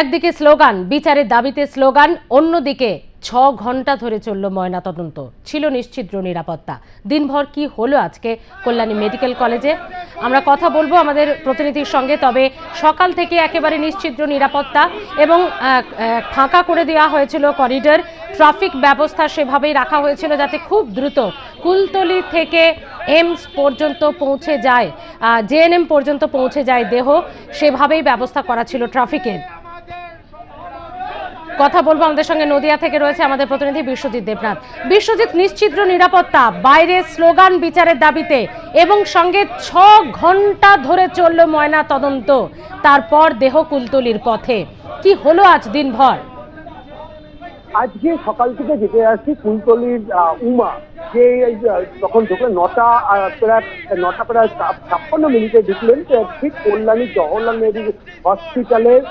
একদিকে স্লোগান বিচারের দাবিতে স্লোগান, অন্যদিকে ছ ঘণ্টা ধরে চলল ময়নাতদন্ত। ছিল নিশ্চিদ্র নিরাপত্তা। দিনভর কি হলো আজকে কল্যাণী মেডিকেল কলেজে? আমরা কথা বলব আমাদের প্রতিনিধির সঙ্গে, তবে সকাল থেকে একেবারে নিশ্চিদ্র নিরাপত্তা এবং ফাঁকা করে দেওয়া হয়েছিল করিডর। ট্রাফিক ব্যবস্থা সেভাবেই রাখা হয়েছিল যাতে খুব দ্রুত কুলতলি থেকে এমস পর্যন্ত পৌঁছে যায় জেএনএম পর্যন্ত পৌঁছে যায় দেহ। সেভাবেই ব্যবস্থা করা ছিল ট্রাফিকের। কথা বলব আমাদের সঙ্গে নদিয়া থেকে রয়েছে আমাদের প্রতিনিধি বিশ্বজিৎ দেবনাথ। বিশ্বজিৎ নিশ্চিদ্র নিরাপত্তা, বাইরে স্লোগান বিচারের দাবিতে এবং সঙ্গে ছ ঘণ্টা ধরে চলল ময়না তদন্ত তারপর দেহ কুলতলির পথে। কি হলো আজ দিনভর? আজকে সকাল থেকে যেতে আসছি কুলতলির উমা। যে যখন ঢুকলেন, নটা প্রায় নটা প্রায় ছাপ্পান্ন মিনিটে ঢুকলেন ঠিক কল্যাণী জওহরলাল নেহরু হসপিটালের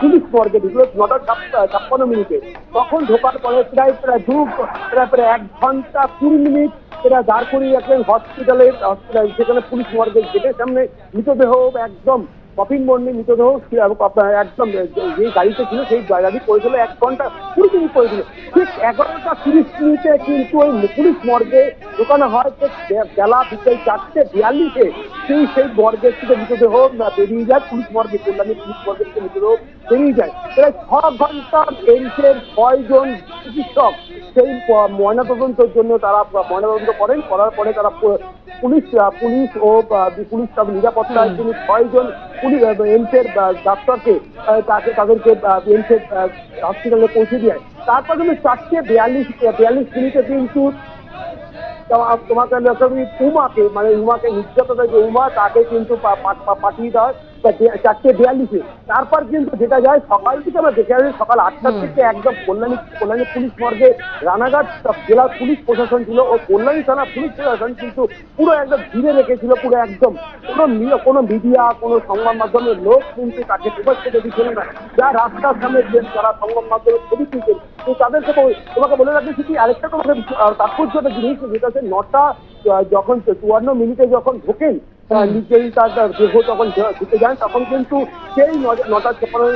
পুলিশ মর্গে ঢুকলো নটা ছাপ- ছাপ্পান্ন মিনিটে। তখন ঢোকার পরে প্রায় প্রায় দু, প্রায় প্রায় এক ঘণ্টা কুড়ি মিনিট এরা দাঁড় করিয়ে রাখলেন হসপিটালের হসপিটাল সেখানে পুলিশ মর্গের গেটের সামনে মৃতদেহ একদম কপিং বন্ডে মৃতদেহ একদম যে- গাড়িতে ছিল, সেই গাড়ি পড়েছিল এক ঘণ্টা কুড়ি মিনিট পড়েছিল ঠিক এগারোটা তিরিশ মিনিটে কিন্তু ওই পুলিশ মর্গে ঢোকানো হয় বেলা বিকেল চারটে বিয়াল্লিশে সেই সেই মর্গের থেকে মৃতদেহ বেরিয়ে যায়, পুলিশ মর্গে, কল্যাণী পুলিশ মর্গের থেকে মৃতদেহ বেরিয়ে যায়। প্রায় ছ ঘণ্টা এইচের ছয়জন চিকিৎসক সেই ময়নাতদন্তের জন্য তারা ময়নাতদন্ত করেন, করার পরে তারা পুলিশ পুলিশ ও পুলিশ তাদের নিরাপত্তায় তিনি ছয়জন পুলিশ এমসের ডাক্তারকে তাকে তাদেরকে এমসের হসপিটালে পৌঁছে দেয় তারপর কিন্তু চারটে বিয়াল্লিশ বিয়াল্লিশ মিনিটে কিন্তু তোমা- তোমাকে উমাকে মানে উমাকে নির্যাতনের যে উমা, তাকে কিন্তু পাঠিয়ে দেওয়া চারটে বিয়াল্লিশে। তারপর কিন্তু যেটা যায় সকাল থেকে আমরা দেখে আসি সকাল আটটার থেকে একদম কল্যাণী কল্যাণী পুলিশ মর্গে রানাঘাট জেলা পুলিশ প্রশাসন ছিল ও কল্যাণী থানা পুলিশ প্রশাসন কিন্তু পুরো একদম ঘিরে রেখেছিল পুরো একদম। কোনো কোনো মিডিয়া কোনো সংবাদ মাধ্যমের লোক কিন্তু তাকে প্রকাশ করে দিচ্ছিল না। যা রাস্তার সামনে যারা সংবাদ মাধ্যমে ছবি তুলছেন তো তাদেরকে তোমাকে বলে রাখছি কি আরেকটা তোমাকে আহ, তাৎপর্যটা জিনিস যেটা হচ্ছে নটা যখন চুয়ান্ন মিনিটে যখন ঢোকেন নিজেই তার দেহ যখন ঢুকে যান তখন কিন্তু সেই নটা ছাপ্পান্ন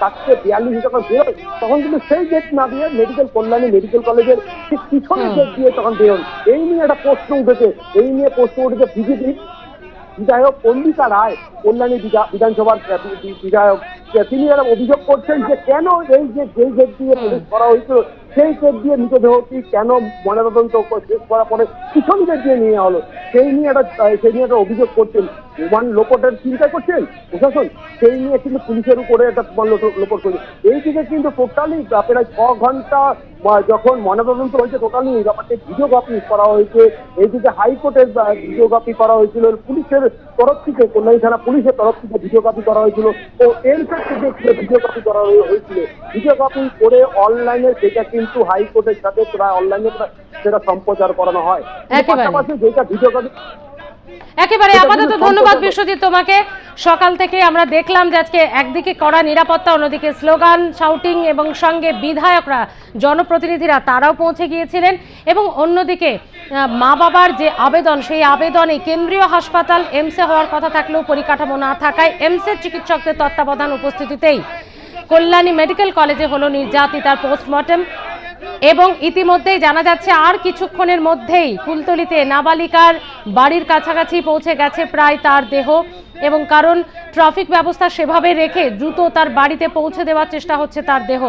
চারটে বিয়াল্লিশ যখন বেরোয় তখন কিন্তু সেই গেট না দিয়ে মেডিকেল কল্যাণী মেডিকেল কলেজের ঠিক পিছনের গেট দিয়ে তখন বেরোন। এই নিয়ে একটা প্রশ্ন উঠেছে। এই নিয়ে প্রশ্ন উঠেছে বিজেপি বিধায়ক পন্ডিতা রায় কল্যাণী বিধা- বিধানসভার বিধায়ক। তিনি এরা অভিযোগ করছেন যে কেন এই যে যেই গেট দিয়ে প্রবেশ করা হয়েছিল সেই গেট দিয়ে মৃতদেহটি কেন ময়নাতদন্ত শেষ করার পরে পিছন গেট দিয়ে নিয়ে হলো সেই নিয়ে একটা সেই নিয়ে একটা অভিযোগ করছেন। ওয়ান লোপটের চিন্তা করছেন? প্রশাসন? সেই নিয়ে কিন্তু পুলিশের উপরে একটা লোপ- লোপট করছে। এইদিকে কিন্তু টোটালি প্রায় ছ ঘণ্টা যখন ময়নাতদন্ত হয়েছে, টোটালি এই ব্যাপারটি ভিডিওগ্রাফি করা হয়েছে। এইদিকে হাইকোর্টের ভিডিওগ্রাফি করা হয়েছিল। পুলিশের তরফ থেকে, কল্যাণী থানা পুলিশের তরফ থেকে ভিডিওগ্রাফি করা হয়েছিল। ও এনসের থেকে ভিডিওগ্রাফি করা হয়ে- হয়েছিল, ভিডিওগ্রাফি করে অনলাইনে সেটা কিন্তু হাইকোর্টের সাথে প্রায় অনলাইনে সেটা সম্প্রচার করানো হয়। পাশাপাশি যেটা ভিডিওগ্রাফি একেবারে আপাতত ধন্যবাদ বিশ্বজিৎ তোমাকে। সকাল থেকে আমরা দেখলাম যে আজকে একদিকে কড়া নিরাপত্তা অন্যদিকে স্লোগান শাউটিং এবং সঙ্গে বিধায়করা জনপ্রতিনিধিরা তারাও পৌঁছে গিয়েছিলেন এবং অন্যদিকে মা বাবার যে আবেদন সেই আবেদনে কেন্দ্রীয় হাসপাতাল এমসে হওয়ার কথা থাকলেও পরিকাঠামো না থাকায় এমসের চিকিৎসকদের তত্ত্বাবধান উপস্থিতিতেই। কল্যাণী মেডিকেল কলেজে হলো নির্যাতিতার পোস্টমর্টেম এবং ইতিমধ্যেই জানা যাচ্ছে আর কিছুক্ষণের মধ্যেই কুলতলিতে নাবালিকার বাড়ির কাছাকাছি পৌঁছে গেছে প্রায় তার দেহ এবং কারণ ট্রাফিক ব্যবস্থা সেভাবে রেখে দ্রুত তার বাড়িতে পৌঁছে দেওয়ার চেষ্টা হচ্ছে তার দেহ।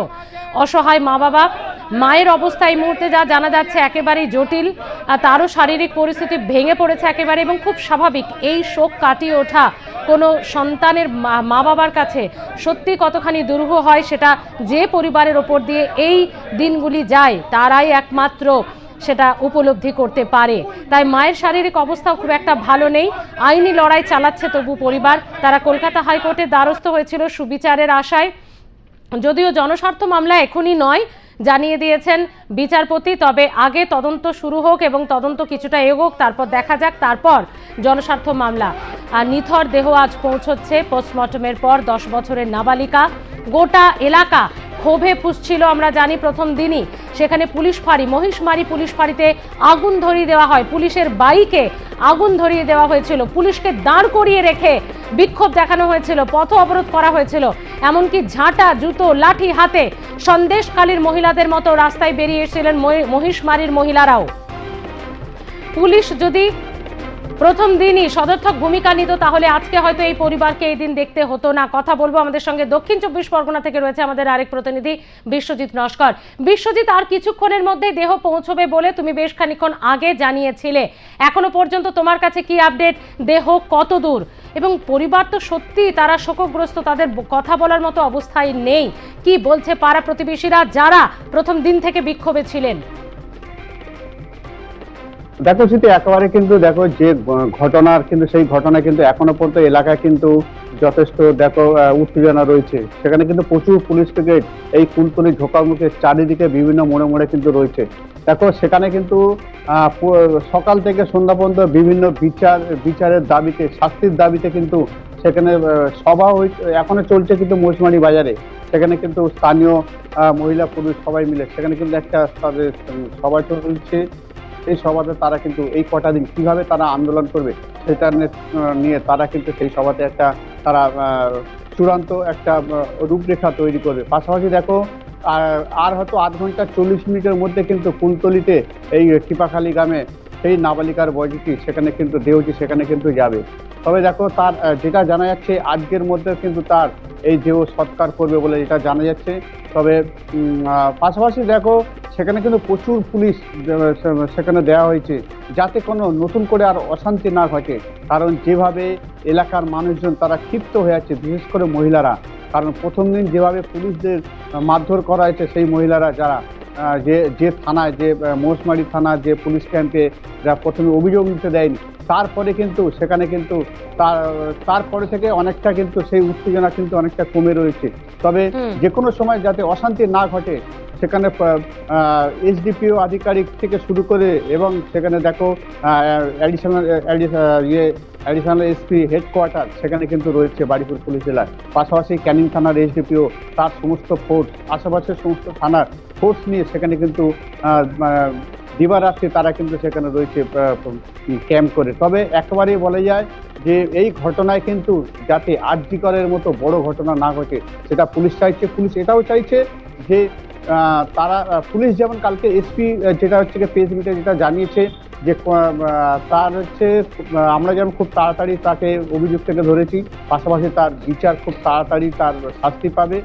অসহায় মা বাবা মায়ের অবস্থা এই মুহূর্তে যা জানা যাচ্ছে একেবারেই জটিল তারও শারীরিক পরিস্থিতি ভেঙে পড়েছে একেবারে এবং খুব স্বাভাবিক এই শোক কাটিয়ে ওঠা কোনো সন্তানের মা- বাবার কাছে সত্যি কতখানি দুরূহ হয় সেটা যে পরিবারের ওপর দিয়ে এই দিনগুলি যায়, তারাই একমাত্র সেটা উপলব্ধি করতে পারে। তাই মায়ের শারীরিক অবস্থাও খুব একটা ভালো নেই, আইনি লড়াই চালাচ্ছে তবু পরিবার। তারা কলকাতা হাইকোর্টের দ্বারস্থ হয়েছিল সুবিচারের আশায়। যদিও জনস্বার্থ মামলা এখনই নয় জানিয়ে দিয়েছেন বিচারপতি। তবে আগে তদন্ত শুরু হোক এবং তদন্ত কিছুটা এগোক, তারপর দেখা যাক। তারপর জনস্বার্থ মামলা। আর নিথর দেহ আজ পৌঁছচ্ছে পোস্টমর্টমের পর দশ বছরের নাবালিকা। গোটা এলাকা ক্ষোভে পুষছিল, আমরা জানি প্রথম দিনই। সেখানে পুলিশ ফাঁড়ি, মহিষমারি পুলিশ ফাঁড়িতে আগুন ধরিয়ে দেওয়া হয়। পুলিশের বাইকে আগুন ধরিয়ে দেওয়া হয়েছিল। পুলিশকে দাঁড় করিয়ে রেখে বিক্ষোভ দেখানো হয়েছিল, পথ অবরোধ করা হয়েছিল। এমনকি ঝাঁটা, জুতো, লাঠি হাতে সন্দেশকালীর মহিলাদের মতো রাস্তায় বেরিয়ে এসেছিলেন মহি- মহিষমারির মহিলারাও। পুলিশ যদি প্রথম দিনই সদর্থক ভূমিকা নিত, তাহলে আজকে হয়তো এই পরিবারকে এই দিন দেখতে হতো না। কথা বলব আমাদের সঙ্গে দক্ষিণ চব্বিশ পরগনা থেকে রয়েছে আমাদের আরেক প্রতিনিধি বিশ্বজিৎ নস্কর। বিশ্বজিৎ, আর কিছুক্ষণের মধ্যে দেহ পৌঁছবে বলে তুমি বেশ খানিক্ষণ আগে জানিয়েছিলে। এখনও পর্যন্ত তোমার কাছে কি আপডেট? দেহ কত দূর? এবং পরিবার তো সত্যি তারা শোকগ্রস্ত, তাদের কথা বলার মতো অবস্থায় নেই। কি বলছে পাড়া প্রতিবেশীরা যারা প্রথম দিন থেকে বিক্ষোভে ছিলেন? দেখো সেটি একেবারে কিন্তু দেখো যে ঘটনার কিন্তু সেই ঘটনা কিন্তু এখনও পর্যন্ত এলাকায় কিন্তু যথেষ্ট দেখো উত্তেজনা রয়েছে। সেখানে কিন্তু প্রচুর পুলিশ ব্রিগেড, এই কুলতলি ঢোকার মুখে চারিদিকে বিভিন্ন মোড়ে মোড়ে কিন্তু রয়েছে। দেখো, সেখানে কিন্তু সকাল থেকে সন্ধ্যা পর্যন্ত বিভিন্ন বিচার, বিচারের দাবিতে, শাস্তির দাবিতে কিন্তু সেখানে সভা এখনও চলছে কিন্তু মৌসুমারি বাজারে। সেখানে কিন্তু স্থানীয় মহিলা পুরুষ সবাই মিলে, সেখানে কিন্তু একটা তাদের সভা চলছে। এই সভাতে তারা কিন্তু এই কটা দিন কীভাবে তারা আন্দোলন করবে সেটা নিয়ে তারা কিন্তু সেই সভাতে একটা, তারা চূড়ান্ত একটা রূপরেখা তৈরি করবে। পাশাপাশি দেখো আর হয়তো আধ ঘণ্টা চল্লিশ মিনিটের মধ্যে কিন্তু কুলতলিতে এই টিপাখালী গ্রামে সেই নাবালিকার বয়সী সেখানে কিন্তু দেহটি সেখানে কিন্তু যাবে। তবে দেখো তার যেটা জানা যাচ্ছে আজকের মধ্যে কিন্তু তার এই দেহ সৎকার করবে বলে যেটা জানা যাচ্ছে। তবে পাশাপাশি দেখো সেখানে কিন্তু প্রচুর পুলিশ সেখানে দেওয়া হয়েছে যাতে কোনো নতুন করে আর অশান্তি না ঘটে। কারণ যেভাবে এলাকার মানুষজন তারা ক্ষিপ্ত হয়ে আছে, বিশেষ করে মহিলারা। কারণ প্রথম দিন যেভাবে পুলিশদের মারধর করা হয়েছে সেই মহিলারা যারা যে যে থানায় যে মৌসমারি থানা যে পুলিশ ক্যাম্পে যা প্রথমে অভিযোগ নিতে দেয়নি তারপরে কিন্তু সেখানে কিন্তু তার তারপরে থেকে অনেকটা কিন্তু সেই উত্তেজনা কিন্তু অনেকটা কমে রয়েছে। তবে যে কোনো সময় যাতে অশান্তি না ঘটে সেখানে এসডিপিও আধিকারিক থেকে শুরু করে এবং সেখানে দেখো অ্যাডিশনাল ইয়ে অ্যাডিশনাল এসপি হেডকোয়ার্টার সেখানে কিন্তু রয়েছে বাড়িপুর পুলিশ জেলার পাশাপাশি ক্যানিং থানার এসডিপিও তার সমস্ত ফোর্স আশেপাশের সমস্ত থানার ফোর্স নিয়ে সেখানে কিন্তু দিবারাত্রি তারা কিন্তু সেখানে রয়েছে ক্যাম্প করে। তবে একেবারেই বলা যায় যে এই ঘটনায় কিন্তু যাতে আর্যিকরের মতো বড় ঘটনা না ঘটে, সেটা পুলিশ চাইছে। পুলিশ এটাও চাইছে যে তারা পুলিশ যেমন কালকে এসপি যেটা হচ্ছে প্রেস যেটা জানিয়েছে যে তার হচ্ছে আমরা যেমন খুব তাড়াতাড়ি তাকে অভিযোগ থেকে ধরেছি। পাশাপাশি তার বিচার খুব তাড়াতাড়ি তার শাস্তি পাবে।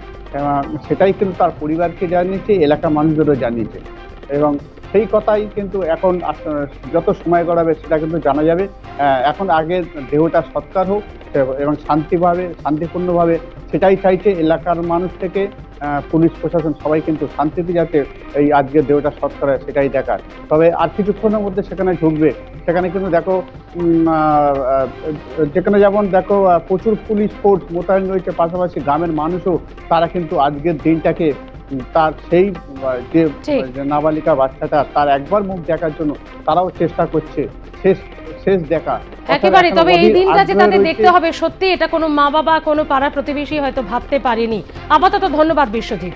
সেটাই কিন্তু তার পরিবারকে জানিয়েছে, এলাকার মানুষদেরও জানিয়েছে। এবং সেই কথাই কিন্তু এখন যত সময় গড়াবে সেটা কিন্তু জানা যাবে। এখন আগে দেহটা সৎকার হোক, এবং শান্তিভাবে, শান্তিপূর্ণভাবে সেটাই চাইছে এলাকার মানুষ থেকে। পুলিশ প্রশাসন সবাই কিন্তু শান্তিতে যাতে এই আজকের দেহটা সৎকার হয় সেটাই দেখার। তবে আর কিছুক্ষণের মধ্যে সেখানে ঢুকবে। সেখানে কিন্তু দেখো যেখানে যেমন দেখো প্রচুর পুলিশ ফোর্স মোতায়েন রয়েছে পাশাপাশি গ্রামের মানুষও তারা কিন্তু আজকের দিনটাকে তার সেই। যে নাবালিকা বাচ্চাটা তার একবার মুখ দেখার জন্য তারাও চেষ্টা করছে। শেষ শেষ দেখা। একেবারে তবে এই দিনটা যে তাদের দেখতে হবে সত্যি এটা কোনো মা বাবা কোনো পাড়া প্রতিবেশী হয়তো ভাবতে পারেনি। আপাতত ধন্যবাদ বিশ্বজিৎ।